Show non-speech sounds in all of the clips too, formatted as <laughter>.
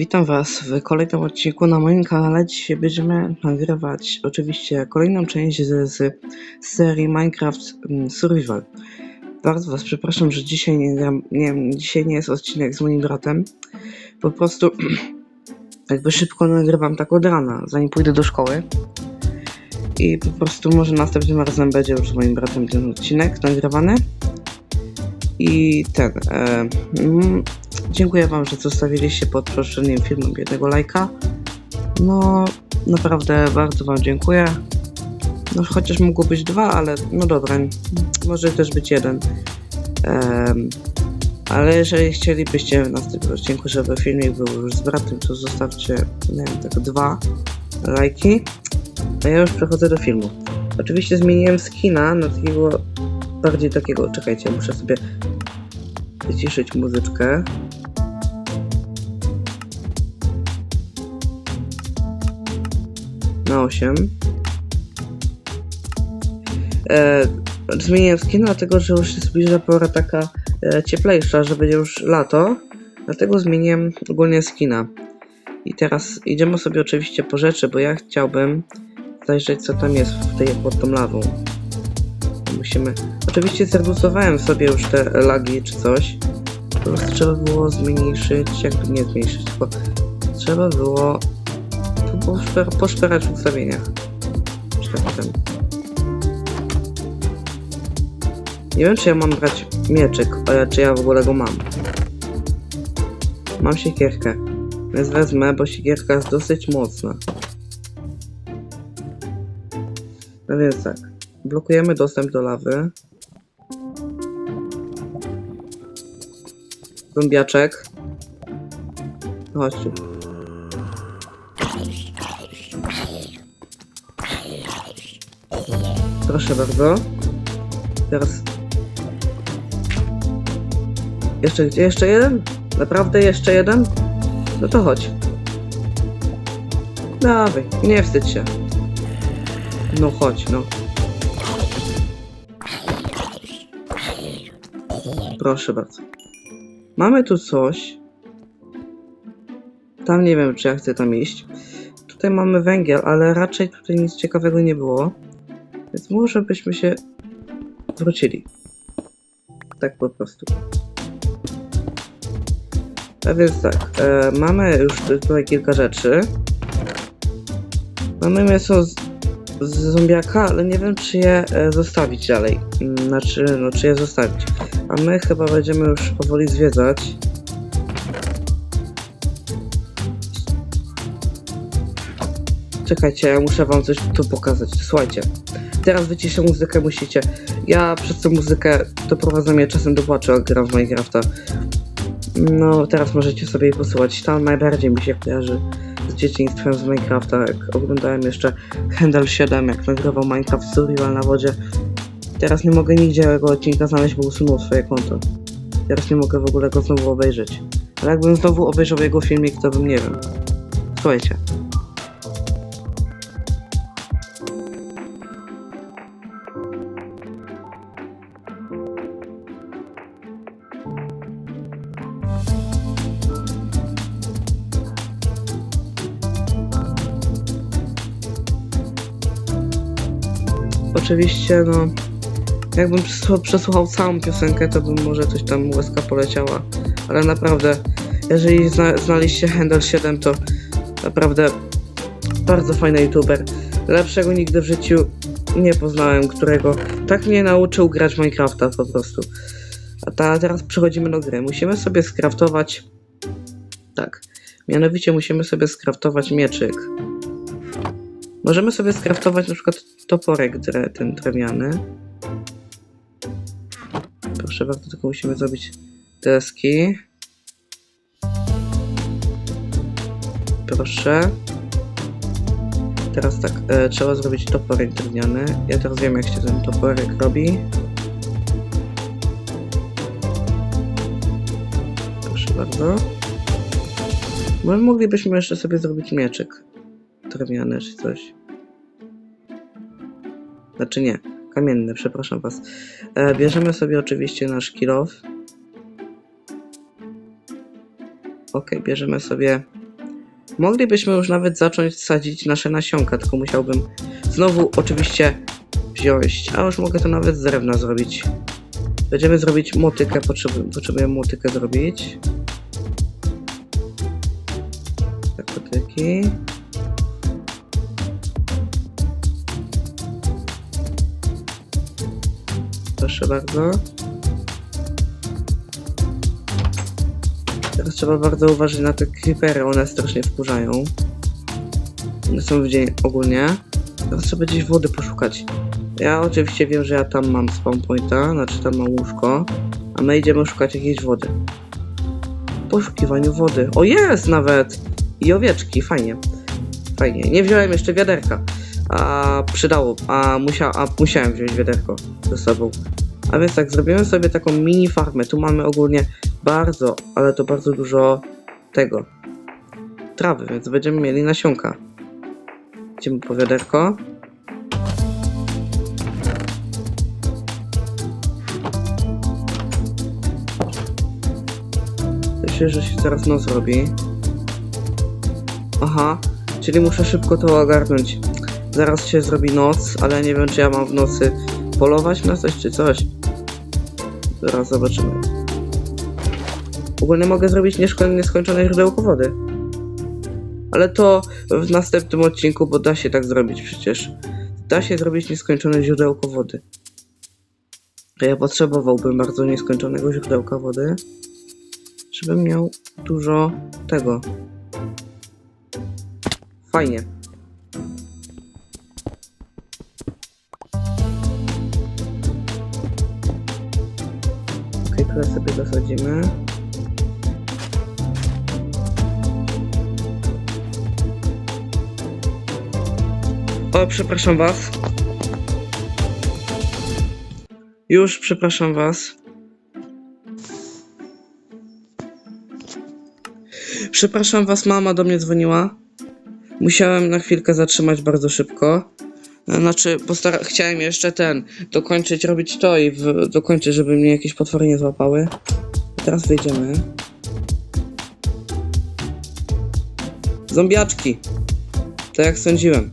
Witam Was w kolejnym odcinku na moim kanale. Dzisiaj będziemy nagrywać oczywiście kolejną część z, z serii Minecraft mm, Survival. Bardzo Was przepraszam, że dzisiaj nie, nie, dzisiaj nie jest odcinek z moim bratem. Po prostu <clears throat> jakby szybko nagrywam tak od rana, zanim pójdę do szkoły. I po prostu może następnym razem będzie już z moim bratem ten odcinek nagrywany. I ten. E, mm, dziękuję Wam, że zostawiliście pod poprzednim filmem jednego lajka. No, naprawdę bardzo Wam dziękuję. No, chociaż mogło być dwa, ale no dobra, może też być jeden. Em, ale jeżeli chcielibyście w następnym odcinku, żeby filmik był już z bratem, to zostawcie, nie wiem, tak dwa lajki. A ja już przechodzę do filmu. Oczywiście zmieniłem skina na takiego bardziej takiego. Czekajcie, muszę sobie wyciszyć muzyczkę. Na 8. E, zmieniłem skin, dlatego że już się zbliża pora taka e, cieplejsza, że będzie już lato. Dlatego zmieniłem ogólnie skina. I teraz idziemy sobie oczywiście po rzeczy, bo ja chciałbym zajrzeć co tam jest w tej, pod tą lawą. Musimy... Oczywiście zredukowałem sobie już te lagi czy coś. Po prostu trzeba było zmniejszyć, jakby nie zmniejszyć, tylko trzeba było poszperać w ustawieniach. Tak. Nie wiem, czy ja mam brać mieczyk, ale czy ja w ogóle go mam. Mam siekierkę. Więc wezmę, bo siekierka jest dosyć mocna. No więc tak. Blokujemy dostęp do lawy. Zombiaczek. Chodź. Proszę bardzo. Teraz. Jeszcze gdzie? Jeszcze jeden? Naprawdę jeszcze jeden? No to chodź. Dawaj, nie wstydź się. No chodź, no. Proszę bardzo. Mamy tu coś. Tam nie wiem, czy ja chcę tam iść. Tutaj mamy węgiel, ale raczej tutaj nic ciekawego nie było. Więc może byśmy się wrócili. Tak po prostu. A więc tak, e, mamy już tutaj kilka rzeczy. Mamy mięso z, z zombiaka, ale nie wiem czy je e, zostawić dalej. Mm, Znaczy, no czy je zostawić. A my chyba będziemy już powoli zwiedzać. Czekajcie, ja muszę wam coś tu pokazać. Słuchajcie, teraz wyciszę muzykę, musicie. Ja przez tą muzykę doprowadzam mnie czasem do płaczu, jak gram w Minecrafta. No, teraz możecie sobie jej posłuchać. Tam najbardziej mi się kojarzy z dzieciństwem z Minecrafta, jak oglądałem jeszcze Handel 7, jak nagrywał Minecraft Survival na wodzie. Teraz nie mogę nigdzie jego odcinka znaleźć, bo usunął swoje konto. Teraz nie mogę w ogóle go znowu obejrzeć. Ale jakbym znowu obejrzał jego filmik, to bym nie wiem. Słuchajcie. Oczywiście, no, jakbym przesłuchał, całą piosenkę, to bym może coś tam łezka poleciała, ale naprawdę, jeżeli zna, znaliście Handel 7, to naprawdę bardzo fajny youtuber. Lepszego nigdy w życiu nie poznałem, którego tak mnie nauczył grać Minecrafta po prostu. A ta, teraz przechodzimy do gry. Musimy sobie skraftować. Tak. Mianowicie musimy sobie skraftować mieczyk. Możemy sobie skraftować na przykład toporek dre, ten drewniany. Proszę bardzo, tylko musimy zrobić deski. Proszę. Teraz tak, e, trzeba zrobić toporek drewniany. Ja teraz wiem jak się ten toporek robi. Proszę bardzo. My moglibyśmy jeszcze sobie zrobić mieczyk drewniany czy coś. Znaczy nie, kamienny, przepraszam was. E, bierzemy sobie oczywiście nasz kill off. Ok, bierzemy sobie Moglibyśmy już nawet zacząć sadzić nasze nasionka, tylko musiałbym znowu oczywiście wziąć, a już mogę to nawet z drewna zrobić. Będziemy zrobić motykę, potrzebuję, potrzebuję motykę zrobić. Tak, motyki. Proszę bardzo. Teraz trzeba bardzo uważać na te creepery, one strasznie wkurzają. One są w dzień ogólnie. Teraz trzeba gdzieś wody poszukać. Ja oczywiście wiem, że ja tam mam spawn pointa, znaczy tam mam łóżko, a my idziemy szukać jakiejś wody. Poszukiwaniu wody. O jest nawet! I owieczki, fajnie. Fajnie. Nie wziąłem jeszcze wiaderka. A przydało, a, musia, a musiałem wziąć wiaderko ze sobą. A więc tak, zrobimy sobie taką mini farmę. Tu mamy ogólnie bardzo, ale to bardzo dużo tego. Trawy, więc będziemy mieli nasionka. Idziemy po wiaderko. Myślę, że się zaraz noc robi. Aha, czyli muszę szybko to ogarnąć. Zaraz się zrobi noc, ale nie wiem czy ja mam w nocy polować na coś czy coś. Zaraz zobaczymy. Ogólnie mogę zrobić niesko- nieskończone źródełko wody. Ale to w następnym odcinku, bo da się tak zrobić przecież. Da się zrobić nieskończone źródełko wody. Ja potrzebowałbym bardzo nieskończonego źródełka wody, żebym miał dużo tego. Fajnie. Tyle sobie dosadzimy. O, przepraszam was. Już przepraszam was. Przepraszam was, mama do mnie dzwoniła. Musiałem na chwilkę zatrzymać bardzo szybko. Znaczy, postara- chciałem jeszcze ten, dokończyć, robić to i w- dokończyć, żeby mnie jakieś potwory nie złapały. Teraz wyjdziemy. Zombiaczki. Tak jak sądziłem.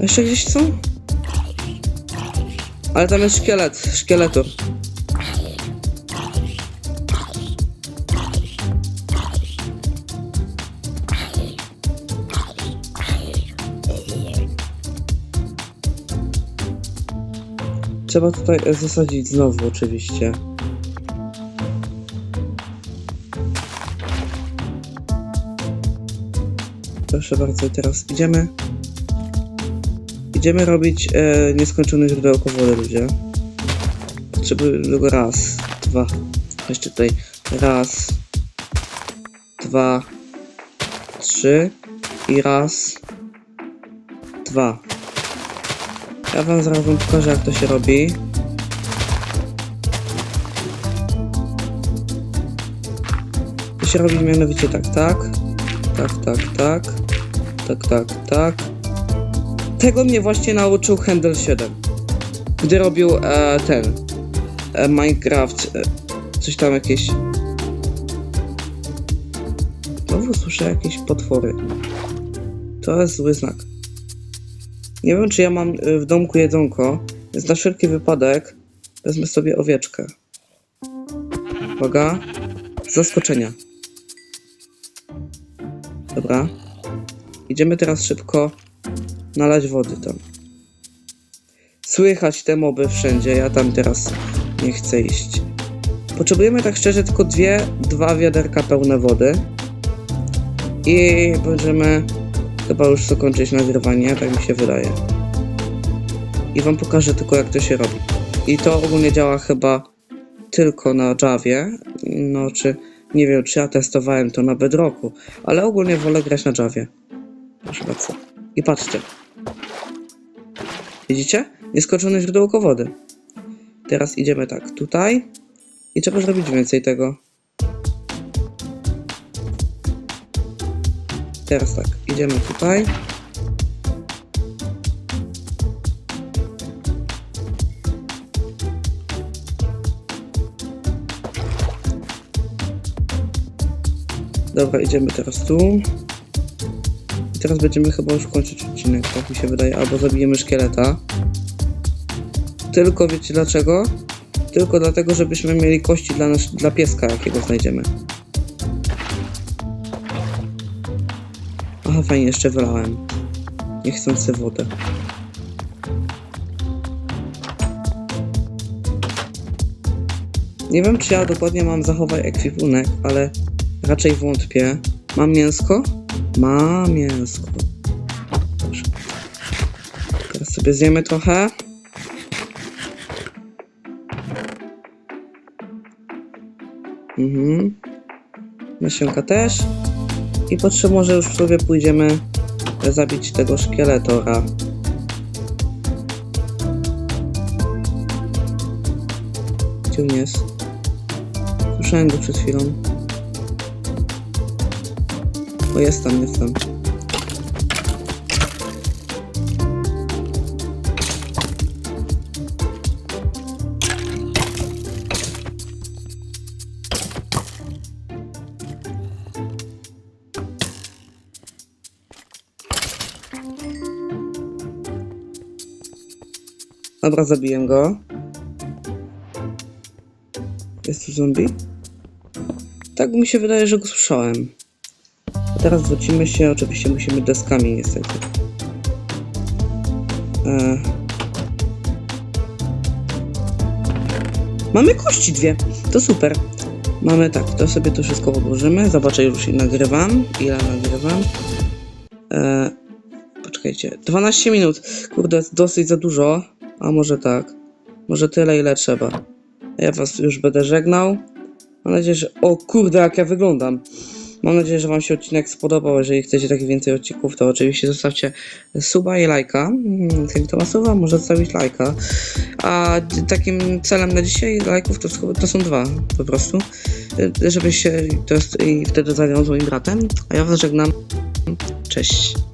Jeszcze gdzieś są? Ale tam jest szkielet, szkieletu. Trzeba tutaj zasadzić znowu oczywiście. Proszę bardzo, teraz idziemy. Idziemy robić e, nieskończone źródełko wody, ludzie. Potrzebuję tylko raz, dwa. Jeszcze tutaj raz, dwa, trzy i raz, dwa. Ja wam zaraz wam pokażę jak to się robi. To się robi mianowicie tak, tak, tak, tak, tak, tak, tak, tak. Tego mnie właśnie nauczył Handel 7. Gdy robił e, ten e, Minecraft, e, coś tam jakieś. Znowu słyszę jakieś potwory. To jest zły znak. Nie wiem, czy ja mam y, w domku jedzonko, więc na wszelki wypadek wezmę sobie owieczkę. Uwaga. Zaskoczenia. Dobra. Idziemy teraz szybko nalać wody tam. Słychać te moby wszędzie, ja tam teraz nie chcę iść. Potrzebujemy tak szczerze tylko dwie, dwa wiaderka pełne wody. I będziemy chyba już zakończyć nagrywanie, tak mi się wydaje. I wam pokażę tylko jak to się robi. I to ogólnie działa chyba tylko na Javie. No czy nie wiem czy ja testowałem to na Bedrocku, ale ogólnie wolę grać na Javie. Proszę bardzo. I patrzcie. Widzicie? Nieskończone źródełko wody. Teraz idziemy tak, tutaj. I trzeba zrobić więcej tego. Teraz tak, Idziemy tutaj. Dobra, idziemy teraz tu. I teraz będziemy chyba już kończyć odcinek, tak mi się wydaje, albo zabijemy szkieleta. Tylko wiecie dlaczego? Tylko dlatego, żebyśmy mieli kości dla, nas, dla pieska, jakiego znajdziemy. Aha, fajnie, jeszcze wylałem. Niechcący wodę. Nie wiem, czy ja dokładnie mam zachować ekwipunek, ale raczej wątpię. Mam mięsko? Mam mięsko. Dobrze. Teraz sobie zjemy trochę. Mhm. Nasionka też. I potrzeb może już sobie pójdziemy zabić tego szkieletora. Gdzie on jest? Słyszałem go przed chwilą. O, jest tam, jest tam. Dobra, zabiję go. Jest tu zombie? Tak mi się wydaje, że go słyszałem. A teraz wrócimy się, oczywiście musimy deskami niestety. E... Mamy kości dwie, to super. Mamy tak, to sobie to wszystko odłożymy. Zobaczę już i nagrywam. Ile nagrywam? E... Poczekajcie, 12 minut. Kurde, dosyć za dużo. A może tak. Może tyle, ile trzeba. Ja was już będę żegnał. Mam nadzieję, że... O kurde, jak ja wyglądam. Mam nadzieję, że wam się odcinek spodobał. Jeżeli chcecie takich więcej odcinków, to oczywiście zostawcie suba i lajka. Mm, Ten, kto ma suba, może zostawić lajka. A takim celem na dzisiaj lajków to, to są dwa, po prostu. Żebyś się... To jest, I wtedy zagrał z moim bratem. A ja was żegnam. Cześć.